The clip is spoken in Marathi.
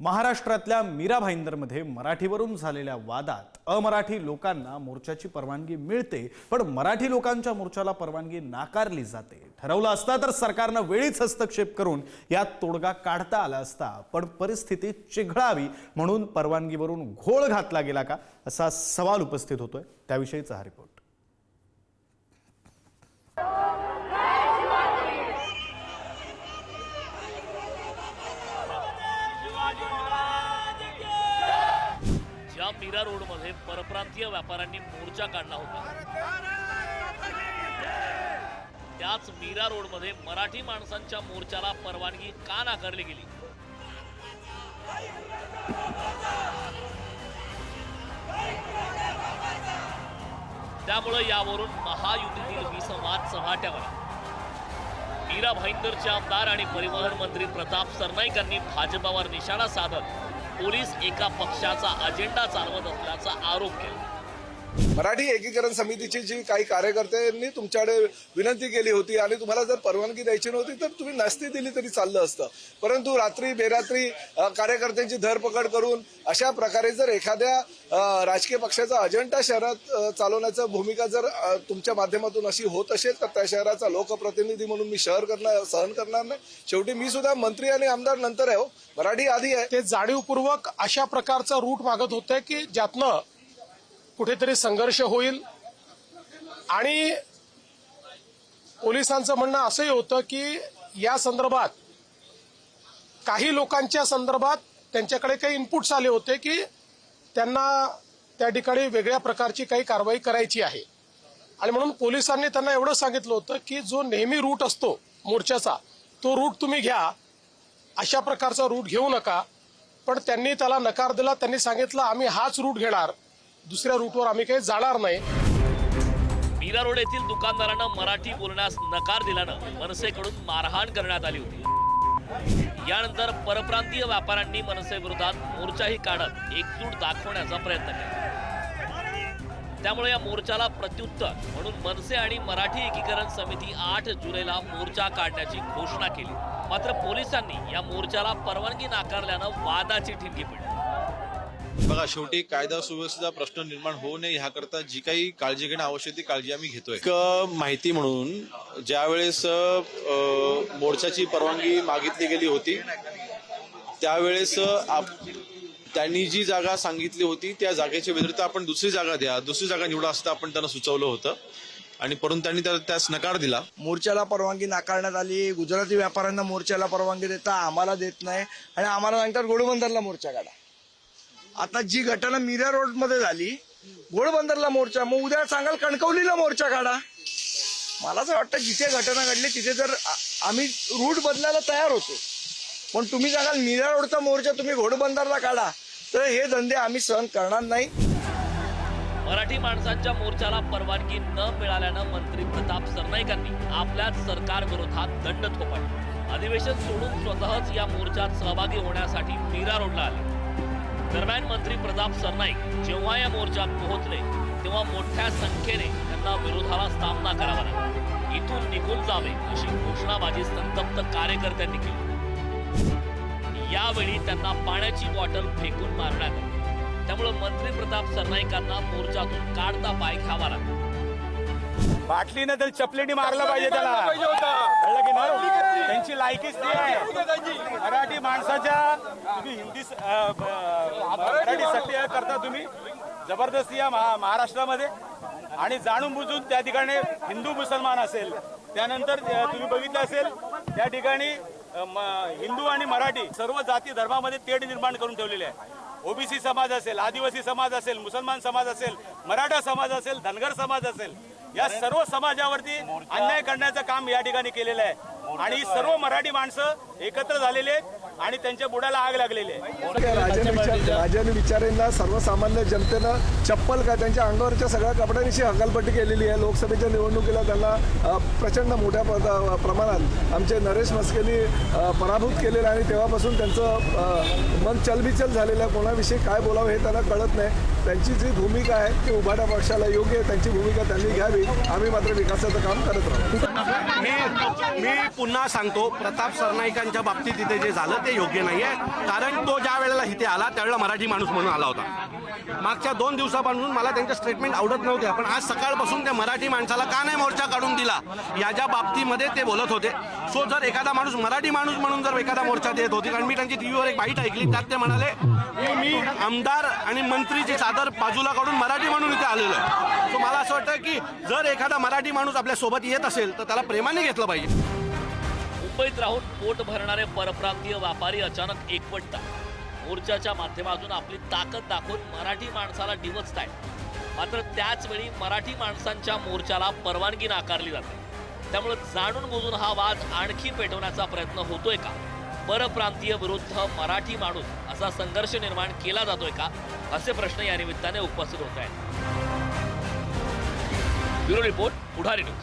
महाराष्ट्रातल्या मीरा भाईंदरमध्ये मराठीवरून झालेल्या वादात अमराठी लोकांना मोर्चाची परवानगी मिळते पण मराठी लोकांच्या मोर्चाला परवानगी नाकारली जाते. ठरवलं असता तर सरकारनं वेळीच हस्तक्षेप करून यात तोडगा काढता आला असता पण परिस्थिती चिघळावी म्हणून परवानगीवरून घोळ घातला गेला का असा सवाल उपस्थित होतोय. त्याविषयीचा हा रिपोर्ट. मीरा रोडमध्ये परप्रांतीय व्यापाऱ्यांनी मोर्चा काढला होता त्याच मीरा रोडमध्ये मराठी माणसांच्या मोर्चाला परवानगी का नाकारली गेली त्यामुळे यावरून महायुतीतील विसंवाद चव्हाट्यावर आला. मीरा भाईंदरचे आमदार आणि परिवहन मंत्री प्रताप सरनाईक यांनी भाजपावर निशाणा साधत पोलीस एका पक्षाचा अजेंडा चालवत असल्याचा आरोप केला. मराठी एकीकरण समितीची जी काही कार्यकर्त्यांनी तुमच्याकडे विनंती केली होती आणि तुम्हाला जर परवानगी द्यायची नव्हती तर तुम्ही नसती दिली तरी चाललं असतं. परंतु रात्री बेरात्री कार्यकर्त्यांची धरपकड करून अशा प्रकारे जर एखाद्या राजकीय पक्षाचा अजेंडा शहरात चालवण्याचा भूमिका जर तुमच्या माध्यमातून अशी होत असेल तर त्या शहराचा लोकप्रतिनिधी म्हणून मी शहर करणार सहन करणार नाही. शेवटी मी सुद्धा मंत्री आणि आमदार नंतर आहे हो. मराठी आधी आहे. ते जाणीवपूर्वक अशा प्रकारचा रूट मागत होते की ज्यातनं कुठेतरी संघर्ष होईल. आणि पोलिसांचं म्हणणं असंही होतं की या संदर्भात काही लोकांच्या संदर्भात त्यांच्याकडे काही इनपुट्स आले होते की त्यांना त्या ठिकाणी वेगळ्या प्रकारची काही कारवाई करायची आहे. आणि म्हणून पोलिसांनी त्यांना एवढं सांगितलं होतं की जो नेहमी रूट असतो मोर्चाचा तो रूट तुम्ही घ्या. अशा प्रकारचा रूट घेऊ नका. पण त्यांनी त्याला नकार दिला. त्यांनी सांगितलं आम्ही हाच रूट घेणार. दुसऱ्या रूटवर आम्ही काही जाणार नाही. मीरा रोड येथील दुकानदारांना मराठी बोलण्यास नकार दिल्यानं मनसेकडून मारहाण करण्यात आली होती. यानंतर परप्रांतीय व्यापाऱ्यांनी मनसेविरोधात मोर्चाही काढत एकजूट दाखवण्याचा प्रयत्न केला. त्यामुळे या मोर्चाला प्रत्युत्तर म्हणून मनसे आणि मराठी एकीकरण समिती आठ जुलैला मोर्चा काढण्याची घोषणा केली. मात्र पोलिसांनी या मोर्चाला परवानगी नाकारल्यानं वादाची ठिणगी पडली. बघा शेवटी कायदा सुव्यवस्थेचा प्रश्न निर्माण होऊ नये ह्याकरता जी काही काळजी घेणं आवश्यक ती काळजी आम्ही घेतोय. माहिती म्हणून ज्यावेळेस अ, मोर्चाची परवानगी मागितली गेली होती त्यावेळेस त्यांनी जी जागा सांगितली होती त्या जागेच्या व्यतिरिक्त आपण दुसरी जागा द्या दुसरी जागा निवडा असं आपण त्यांना सुचवलं होतं. आणि परंतु त्यांनी त्या- त्यास नकार दिला. मोर्चाला परवानगी नाकारण्यात आली गुजराती व्यापाऱ्यांना मोर्चाला परवानगी देता आम्हाला देत नाही आणि आम्हाला सांगतात घोडबंदरला मोर्चा काढा. आता जी घटना मीरा रोडमध्ये झाली घोडबंदरला मोर्चा मग उद्या सांगाल कणकवलीला मोर्चा काढा. मला असं वाटतं जिथे घटना घडली तिथे जर आम्ही रूट बदलायला तयार होतो. पण तुम्ही सांगाल मीरा रोडचा मोर्चा तुम्ही घोडबंदरला काढा. तर हे धंदे आम्ही सहन करणार नाही. मराठी माणसांच्या मोर्चाला परवानगी न मिळाल्यानं मंत्री प्रताप सरनाईकांनी आपल्याच सरकार विरोधात दंड थोपटला अधिवेशन सोडून स्वतःच या मोर्चात सहभागी होण्यासाठी मीरा रोडला आले. दरम्यान मंत्री प्रताप सरनाईक जेव्हा या मोर्चात पोहोचले तेव्हा मोठ्या संख्येने त्यांना विरोधाला सामना करावा लागला. इथून निघून जावे अशी घोषणाबाजी संतप्त कार्यकर्त्यांनी केली. यावेळी त्यांना पाण्याची बॉटल फेकून मारण्यात आली. त्यामुळे मंत्री प्रताप सरनाईकांना मोर्चातून काढता पाय घ्यावा लागला. बाटलीनं तर चपलेटी मारलं पाहिजे त्याला. कळलं लायकीच ती आहे. मराठी माणसाच्या तुम्ही हिंदी मराठी सक्रिय करता तुम्ही. जबरदस्ती या महाराष्ट्रामध्ये. आणि जाणून बुजून त्या ठिकाणी हिंदू मुसलमान असेल त्यानंतर तुम्ही बघितलं असेल त्या ठिकाणी हिंदू आणि मराठी सर्व जाती धर्मामध्ये तेढ निर्माण करून ठेवलेले आहे. ओबीसी समाज असेल आदिवासी समाज असेल मुसलमान समाज असेल मराठा समाज असेल धनगर समाज असेल या सर्व समाजावरती अन्याय करण्याचं काम या ठिकाणी केलेलं आहे. आणि सर्व मराठी माणसं एकत्र झालेले आहेत आणि त्यांच्या बुडाला आग लागलेली आहे. राजाने विचार राजाने विचारेंना सर्वसामान्य जनतेनं चप्पल का त्यांच्या अंगावरच्या सगळ्या कपड्यांची हकालपट्टी केलेली आहे. लोकसभेच्या निवडणुकीला त्यांना प्रचंड मोठ्या प्रमाणात आमचे नरेश मस्केनी पराभूत केलेलं आहे आणि तेव्हापासून त्यांचं मन चलबिचल झालेलं आहे. कोणाविषयी काय बोलावं हे त्यांना कळत नाही. त्यांची जी भूमिका आहे ती उभाटा पक्षाला योग्य आहे त्यांची भूमिका त्यांनी घ्यावी. आम्ही मात्र विकासाचं काम करत राहू. मी मी पुन्हा सांगतो प्रताप सरनाईकांच्या बाबतीत इथे जे झालं ते योग्य नाहीये. कारण तो ज्या वेळेला इथे आला त्यावेळेला मराठी माणूस म्हणून आला होता. मागच्या दोन दिवसापासून मला त्यांचे स्टेटमेंट आवडत नव्हते पण आज सकाळपासून त्या मराठी माणसाला का नाही मोर्चा काढून दिला? याच्या बाबतीमध्ये ते बोलत होते. सो जर एखादा माणूस मराठी माणूस म्हणून जर एखादा मोर्चा देत होती कारण मी त्यांची टीव्हीवर एक बाईट ऐकली त्यात ते म्हणाले मी आमदार आणि मंत्रीची चादर बाजूला काढून मराठी म्हणून इथे आलेलो आहे. सो मला असं वाटतं की जर एखादा मराठी माणूस आपल्यासोबत येत असेल तर त्याला प्रेमाने घेतलं पाहिजे. मुंबईत राहून पोट भरणारे परप्रांतीय व्यापारी अचानक एकवटतात. मोर्चाच्या माध्यमातून आपली ताकद दाखवून मराठी माणसाला डिवचतायत. मात्र त्याचवेळी मराठी माणसांच्या मोर्चाला परवानगी नाकारली जाते. त्यामुळे जाणून बुजून हा वाद आणखी पेटवण्याचा प्रयत्न होतोय का? परप्रांतीय विरुद्ध मराठी माणूस असा संघर्ष निर्माण केला जातोय का? असे प्रश्न या निमित्ताने उपस्थित होत आहेत. Bureau report Pudhari news.